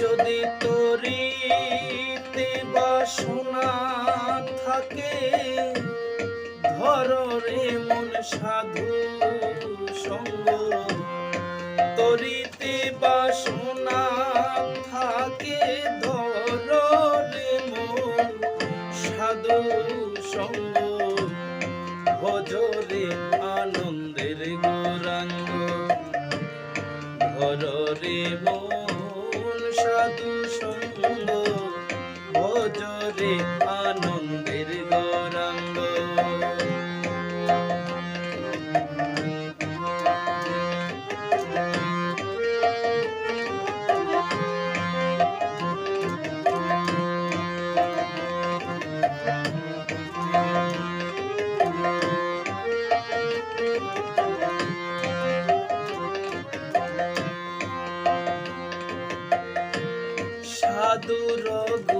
যদি তরিতে বাসনা থাকে ধর রে মন সাধু সঙ্গ। তরিতে বাসনা থাকে ধর রে মন সাধু সঙ্গ। ভজরে আনন্দের গৌরাঙ্গ ঘরে মন ভজরে আনন্দের গৌরাঙ্গ। সাধুর গুণ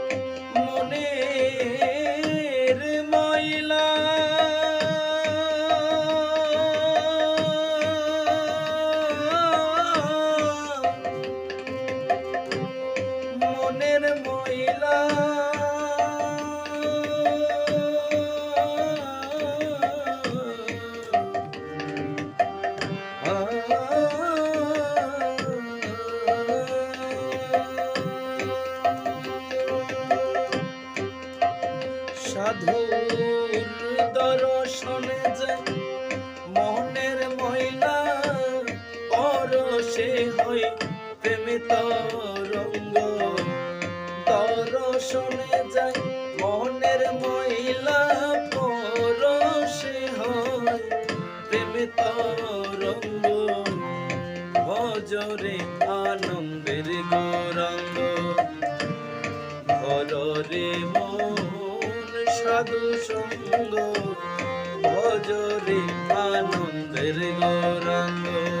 মনের ময়লা। সাধুর দর্শনে যায় মনের ময়লা পরশে হয় প্রেমে তরঙ্গ দর্শনে যায় মনের ময়লা পরশে হয়। প্রেমে তরঙ্গ, ভজরে আনন্দের গৌরঙ্গ। ঘরে মন সাধু সঙ্গ, ভজরে আনন্দের গৌরাঙ্গ।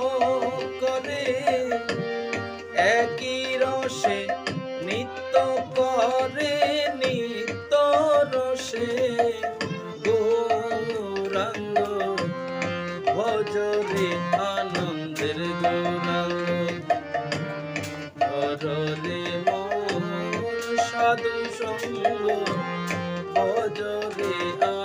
জোরে আনন্দের গৌরাঙ্গে সাধু সঙ্গ জোরে আ